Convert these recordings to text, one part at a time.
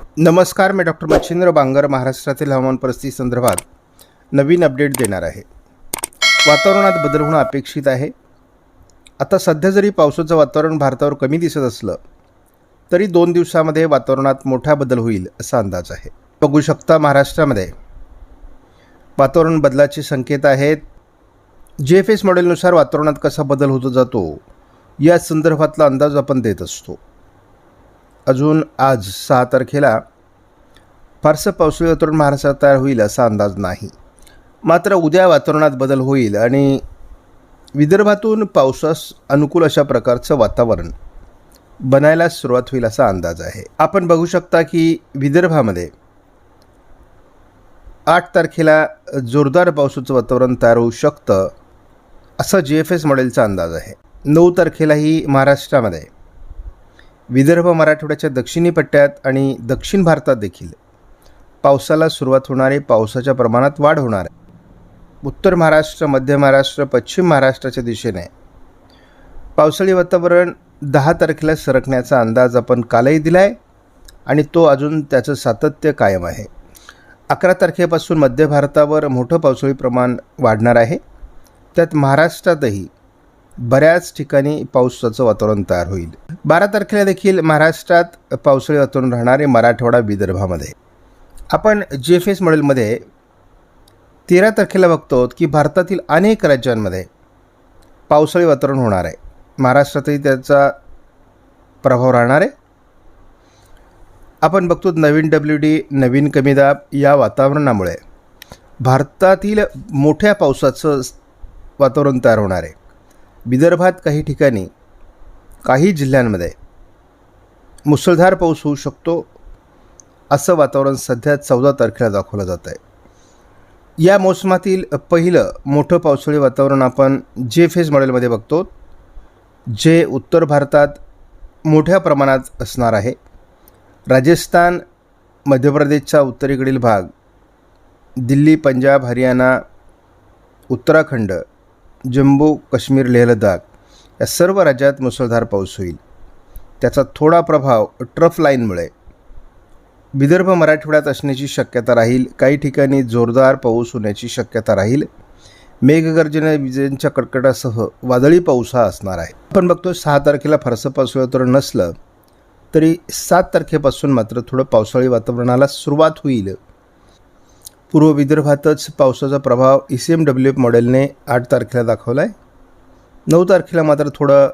नमस्कार मी डॉक्टर मच्छिंद्र बांगर महाराष्ट्रातील हवामान परिस्थिती संदर्भात नवीन अपडेट देणार आहे. वातावरणात बदल होणं अपेक्षित आहे. आता सध्या जरी पावसाचं वातावरण भारतावर कमी दिसत असलं तरी दोन दिवसामध्ये वातावरणात मोठा बदल होईल असा अंदाज आहे. बघू शकता महाराष्ट्रामध्ये वातावरण बदलाचे संकेत आहेत. जी एफ एस मॉडेलनुसार वातावरणात कसा बदल होतो जातो या संदर्भातला अंदाज आपण देत असतो. अजून आज सहा तारखेला फारसं पावसाळी वातावरण महाराष्ट्रात तयार होईल असा अंदाज नाही. मात्र उद्या वातावरणात बदल होईल आणि विदर्भातून पावसास अनुकूल अशा प्रकारचं वातावरण बनायला सुरुवात होईल असा अंदाज आहे. आपण बघू शकता की विदर्भामध्ये आठ तारखेला जोरदार पावसाचं वातावरण तयार होऊ शकतं असा जी एफ एस मॉडेलचा अंदाज आहे. नऊ तारखेलाही महाराष्ट्रामध्ये विदर्भ मराठवाड्याच्या दक्षिणी पट्ट्यात आणि दक्षिण भारतात देखील. पावसाला सुरुवात होणारे पावसाच्या प्रमाणात वाढ होणार आहे. उत्तर महाराष्ट्र मध्य महाराष्ट्र पश्चिम महाराष्ट्राच्या दिशेने. पावसाळी वातावरण दहा तारखेला सरकण्याचा अंदाज आपण कालही दिला आहे आणि तो अजून त्याचं सातत्य कायम आहे. अकरा तारखेपासून मध्य भारतावर मोठं पावसाळी प्रमाण वाढणार आहे. त्यात महाराष्ट्रातही बऱ्याच ठिकाणी पावसाचं वातावरण तयार होईल. बारा तारखेला देखील महाराष्ट्रात पावसाळी वातावरण राहणारे मराठवाडा विदर्भामध्ये. आपण जी एफ एस मॉडेलमध्ये तेरा तारखेला बघतो की भारतातील अनेक राज्यांमध्ये पावसाळी वातावरण होणार आहे. महाराष्ट्रातही त्याचा प्रभाव राहणार आहे. आपण बघतो नवीन डब्ल्यू डी नवीन कमी दाब या वातावरणामुळे भारतातील मोठ्या पावसाचं वातावरण तयार होणार आहे. विदर्भात काही ठिकाणी काही जिल्ह्यांमध्ये मुसळधार पाऊस होऊ शकतो असं वातावरण सध्या चौदा तारखेला दाखवलं जात आहे. या मोसमातील पहिलं मोठं पावसाळी वातावरण आपण जे फेज मॉडेलमध्ये बघतो जे उत्तर भारतात मोठ्या प्रमाणात असणार आहे. राजस्थान मध्य प्रदेशचा उत्तरेकडील भाग दिल्ली पंजाब हरियाणा उत्तराखंड जम्मू काश्मीर लेह लडाख या सर्व राज्यात मुसळधार पाऊस होईल. त्याचा थोडा प्रभाव ट्रफ लाईनमुळे. विदर्भ मराठवाड्यात असण्याची शक्यता राहील. काही ठिकाणी जोरदार पाऊस होण्याची शक्यता राहील. मेघगर्जना विजेंच्या कडकडासह वादळी पाऊस हा असणार आहे. आपण बघतो सहा तारखेला फारसं पावसाळी नसलं तरी सात तारखेपासून मात्र थोडं पावसाळी वातावरणाला सुरुवात होईल. पूर्व विदर्भातच पावसाचा प्रभाव E C M W F मॉडेलने आठ तारखेला दाखवला आहे नऊ तारखेला मात्र थोडं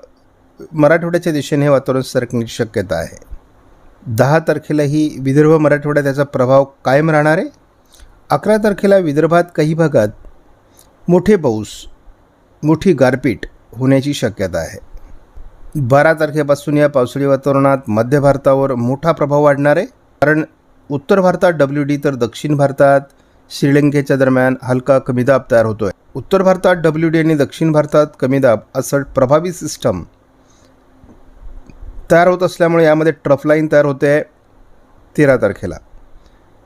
मराठवाड्याच्या दिशेने हे वातावरण सरकण्याची शक्यता आहे. दहा तारखेलाही विदर्भ मराठवाड्यात त्याचा प्रभाव कायम राहणार आहे. अकरा तारखेला विदर्भात काही भागात मोठे पाऊस मोठी गारपीट होण्याची शक्यता आहे. बारा तारखेपासून या पावसाळी वातावरणात मध्य भारतावर मोठा प्रभाव वाढणार आहे. कारण उत्तर भारतात डब्ल्यू डी तर दक्षिण भारतात श्रीलंकेच्या दरम्यान हलका कमी दाब तयार होतोय. उत्तर भारतात डब्ल्यू डी आणि दक्षिण भारतात कमी दाब असं प्रभावी सिस्टम तयार होत असल्यामुळे यामध्ये ट्रफलाईन तयार होते तेरा तारखेला.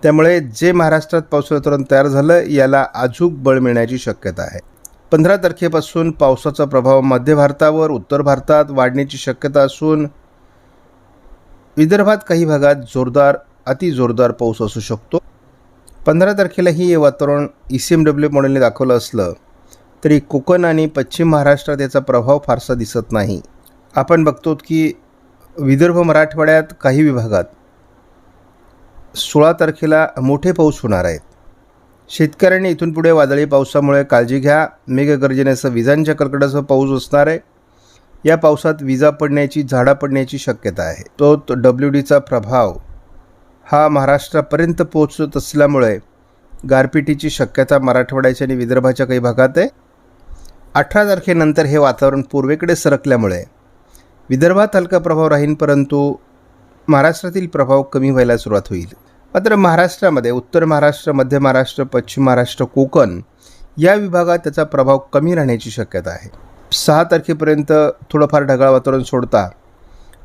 त्यामुळे जे महाराष्ट्रात पावसाळी वातावरण तयार झालं याला अजूक बळ मिळण्याची शक्यता आहे. पंधरा तारखेपासून पावसाचा प्रभाव मध्य भारतावर उत्तर भारतात वाढण्याची शक्यता असून विदर्भात काही भागात जोरदार अति जोरदार पाऊस असू शकतो. पंधरा तारखेलाही हे वातावरण ई सी एम डब्ल्यू मॉडेलने दाखवलं असलं तरी कोकण आणि पश्चिम महाराष्ट्रात याचा प्रभाव फारसा दिसत नाही. आपण बघतो की विदर्भ मराठवाड्यात काही विभागात सोळा तारखेला मोठे पाऊस होणार आहेत. शेतकऱ्यांनी इथून पुढे वादळी पावसामुळे काळजी घ्या. मेघगर्जनेसह विजांच्या कडकडासह पाऊस असणार आहे. या पावसात विजा पडण्याची झाडा पडण्याची शक्यता आहे. तो डब्ल्यू डीचा प्रभाव हा महाराष्ट्रापर्यंत पोहोचत असल्यामुळे गारपिटीची शक्यता मराठवाड्याच्या आणि विदर्भाच्या काही भागात आहे. अठरा तारखेनंतर हे वातावरण पूर्वेकडे सरकल्यामुळे विदर्भात हलका प्रभाव राहील परंतु महाराष्ट्रातील प्रभाव कमी व्हायला सुरुवात होईल. मात्र महाराष्ट्रामध्ये उत्तर महाराष्ट्र मध्य महाराष्ट्र पश्चिम महाराष्ट्र कोकण या विभागात त्याचा प्रभाव कमी राहण्याची शक्यता आहे. सहा तारखेपर्यंत थोडंफार ढगाळ वातावरण सोडता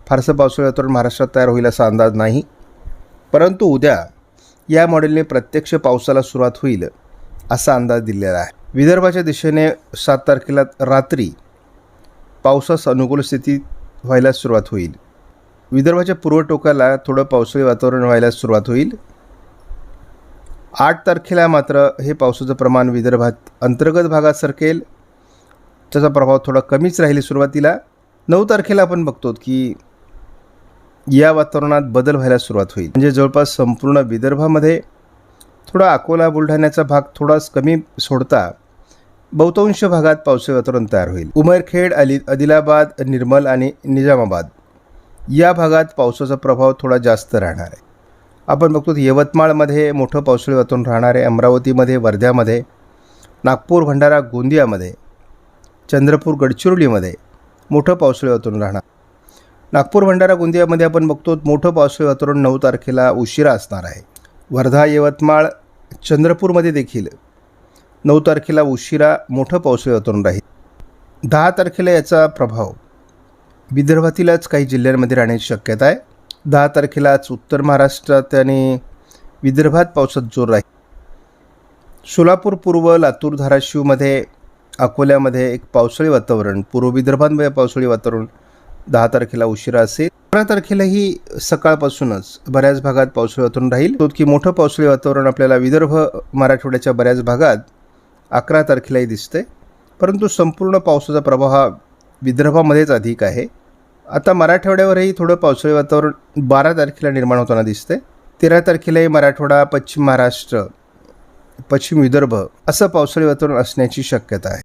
फारसं पावसाळी वातावरण महाराष्ट्रात तयार होईल असा अंदाज नाही. परंतु उद्या या मॉडेलने प्रत्यक्ष पावसाला सुरुवात होईल असा अंदाज दिलेला आहे. विदर्भाच्या दिशेने सात तारखेला रात्री पावसास अनुकूल स्थिती व्हायला सुरुवात होईल. विदर्भाच्या पूर्व टोकाला थोडं पावसाळी वातावरण व्हायला सुरुवात होईल. आठ तारखेला मात्र हे पावसाचं प्रमाण विदर्भात अंतर्गत भागात सरकेल. त्याचा प्रभाव थोडा कमीच राहील सुरुवातीला. नऊ तारखेला आपण बघतो की या वातावरणात बदल व्हायला सुरुवात होईल. म्हणजे जवळपास संपूर्ण विदर्भामध्ये थोडा अकोला बुलढाण्याचा भाग थोडाच कमी सोडता बहुतांश भागात पावसाळी वातावरण तयार होईल. उमरखेड अली आदिलाबाद निर्मल आणि निजामाबाद या भागात पावसाचा प्रभाव थोडा जास्त राहणार आहे. आपण बघतो यवतमाळमध्ये मोठं पावसाळी वातावरण राहणार आहे. अमरावतीमध्ये वर्ध्यामध्ये नागपूर भंडारा गोंदियामध्ये चंद्रपूर गडचिरोलीमध्ये मोठं पावसाळी वातावरण राहणार. नागपूर भंडारा गोंदियामध्ये आपण बघतो मोठं पावसाळी वातावरण नऊ तारखेला उशिरा असणार आहे. वर्धा यवतमाळ चंद्रपूरमध्ये देखील नऊ तारखेला उशिरा मोठं पावसाळी वातावरण राहील. दहा तारखेला याचा प्रभाव विदर्भातीलच काही जिल्ह्यांमध्ये राहण्याची शक्यता आहे. दहा तारखेलाच उत्तर महाराष्ट्रात आणि विदर्भात पावसात जोर राहील. सोलापूर पूर्व लातूर धाराशिवमध्ये अकोल्यामध्ये एक पावसाळी वातावरण पूर्व विदर्भांमध्ये पावसाळी वातावरण दहा तारखेला उशिरा असेल. अकरा तारखेलाही सकाळपासूनच बऱ्याच भागात पावसाळी वातावरण राहील. तो की मोठं पावसाळी वातावरण आपल्याला विदर्भ मराठवाड्याच्या बऱ्याच भागात अकरा तारखेलाही दिसते परंतु संपूर्ण पावसाचा प्रभाव हा विदर्भामध्येच अधिक आहे. आता मराठवाड्यावरही थोडं पावसाळी वातावरण बारा तारखेला निर्माण होताना दिसते तेरा तारखेलाही मराठवाडा पश्चिम महाराष्ट्र पश्चिम विदर्भ असं पावसाळी वातावरण असण्याची शक्यता आहे.